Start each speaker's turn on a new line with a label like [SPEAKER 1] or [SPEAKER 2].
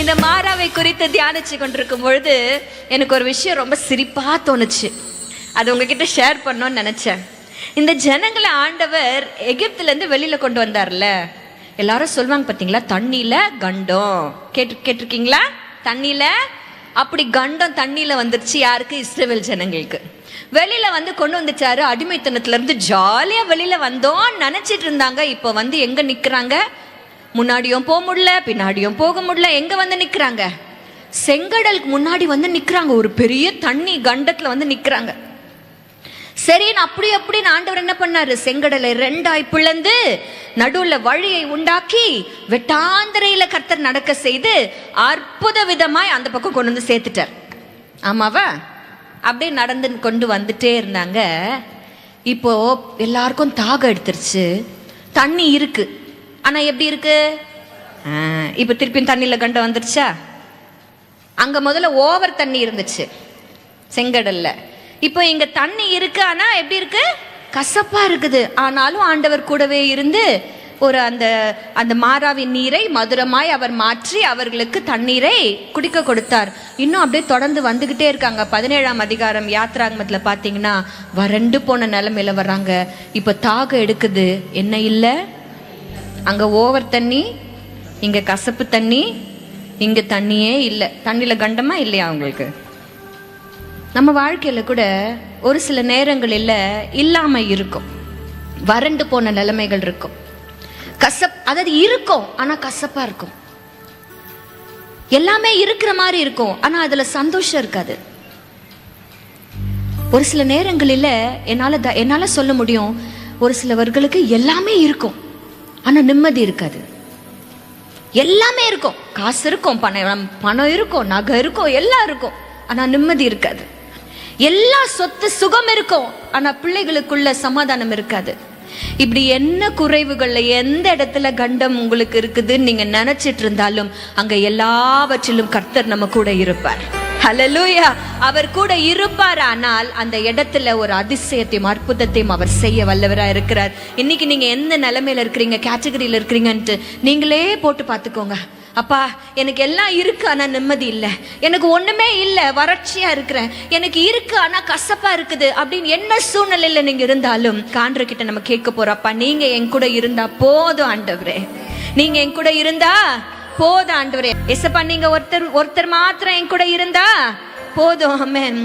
[SPEAKER 1] இந்த மாறாவை குறித்து தியானிச்சு கொண்டிருக்கும் பொழுது எனக்கு ஒரு விஷயம் ரொம்ப சிரிப்பா தோணுச்சு. அது உங்ககிட்ட ஷேர் பண்ணோன்னு நினைச்சேன். இந்த ஜனங்களை ஆண்டவர் எகிப்துலேருந்து வெளியில் வெளியில கொண்டு வந்தார்ல. எல்லாரும் சொல்லுவாங்க பார்த்தீங்களா தண்ணியில கண்டம். கேட்டு கேட்டிருக்கீங்களா? தண்ணியில? அப்படி கண்டம் தண்ணியில வந்துருச்சு யாருக்கு? இஸ்ரேல் ஜனங்களுக்கு. வெளியில வந்து கொண்டு வந்துச்சாரு அடிமைத்தனத்துல இருந்து ஜாலியா வெளியில வந்தோம் நினைச்சிட்டு இருந்தாங்க. இப்போ வந்து எங்க நிக்கிறாங்க? முன்னாடியும் போக முடியல பின்னாடியும் போக முடியல. எங்க வந்து நிக்கிறாங்க? செங்கடலுக்கு முன்னாடி வந்து நிக்கிறாங்க. ஒரு பெரிய தண்ணி கண்டத்துல வந்து நிக்கிறாங்க. சரின்னு அப்படி அப்படின்னு ஆண்டவர் என்ன பண்ணாரு? செங்கடலை ரெண்டாய் பிளந்து நடுவுல வழியை உண்டாக்கி வெட்டாந்திரையில கர்த்தர் நடக்க செய்து அற்புத விதமாய் அந்த பக்கம் கொண்டு வந்து சேர்த்துட்டார். ஆமாவா? அப்படியே நடந்து கொண்டு வந்துட்டே இருந்தாங்க. இப்போ எல்லாருக்கும் தாகம் எடுத்துருச்சு. தண்ணி இருக்கு. ஆனா எப்படி இருக்கு? இப்போ திருப்பியும் தண்ணியில கண்டம் வந்துருச்சா? அங்க முதல்ல ஓவர் தண்ணி இருந்துச்சு செங்கடல்ல. இப்போ இங்க தண்ணி இருக்கு ஆனா எப்படி இருக்கு? கசப்பா இருக்குது. ஆனாலும் ஆண்டவர் கூடவே இருந்து ஒரு அந்த அந்த மாறாவின் நீரை மதுரமாய் அவர் மாற்றி அவர்களுக்கு தண்ணீரை குடிக்க கொடுத்தார். இன்னும் அப்படியே தொடர்ந்து வந்துகிட்டே இருக்காங்க. பதினேழாம் அதிகாரம் யாத்ராங்கமத்துல பார்த்தீங்கன்னா வறண்டு போன நிலமையில வர்றாங்க. இப்போ தாகம் எடுக்குது. என்ன இல்லை? அங்கே ஓவர் தண்ணி இங்கே கசப்பு தண்ணி இங்கே தண்ணியே இல்லை. தண்ணியில் கண்டமா இல்லையா அவங்களுக்கு நம்ம வாழ்க்கையில் கூட ஒரு சில நேரங்களில் இல்லாமல் இருக்கும். வறண்டு போன நிலைமைகள் இருக்கும். கசப் அதாவது இருக்கும் ஆனால் கசப்பாக இருக்கும். எல்லாமே இருக்கிற மாதிரி இருக்கும் ஆனால் அதில் சந்தோஷம் இருக்காது. ஒரு சில நேரங்களில் என்னால் த- என்னால் சொல்ல முடியும் ஒரு சிலவர்களுக்கு எல்லாமே இருக்கும். ஆனால் நிம்மதி இருக்காது. எல்லாமே இருக்கும். காசு இருக்கும் பணம் பணம் இருக்கும் நகை இருக்கும் எல்லாம் இருக்கும். ஆனால் நிம்மதி இருக்காது. எல்லா சொத்து சுகம் இருக்கும். ஆனால் பிள்ளைகளுக்குள்ள சமாதானம் இருக்காது. இப்படி என்ன குறைவுகள்ல எந்த இடத்துல கண்டம் உங்களுக்கு இருக்குதுன்னு நீங்க நினைச்சிட்டு இருந்தாலும் அங்க எல்லாவற்றிலும் கர்த்தர் நம்ம கூட இருப்பார். ஹலலூயா அவர் கூட இருப்பார் ஆனால் அந்த இடத்துல ஒரு அதிசயத்தையும் அற்புதத்தையும் அவர் செய்ய வல்லவரா இருக்கிறார். இன்னைக்கு நீங்க எந்த நிலைமையில இருக்கிறீங்க கேட்டகரியில இருக்கிறீங்கன்ட்டு நீங்களே போட்டு பார்த்துக்கோங்க. அப்பா எனக்கு எல்லாம் இருக்கு ஆனா நிம்மதி இல்லை. எனக்கு ஒண்ணுமே இல்லை வறட்சியா இருக்கிறேன். எனக்கு இருக்கு ஆனா கசப்பா இருக்குது அப்படின்னு என்ன சூழ்நிலையில நீங்க இருந்தாலும் காண்ற கிட்ட நம்ம கேட்க போறோம். அப்பா நீங்க என் கூட இருந்தா போதும் ஆண்டவரே. நீங்க என் கூட இருந்தா போதும் ஆண்டவரே. எசப்பா நீங்க ஒருத்தர் ஒருத்தர் மாத்திரம் என் கூட இருந்தா போதும். ஆமென்.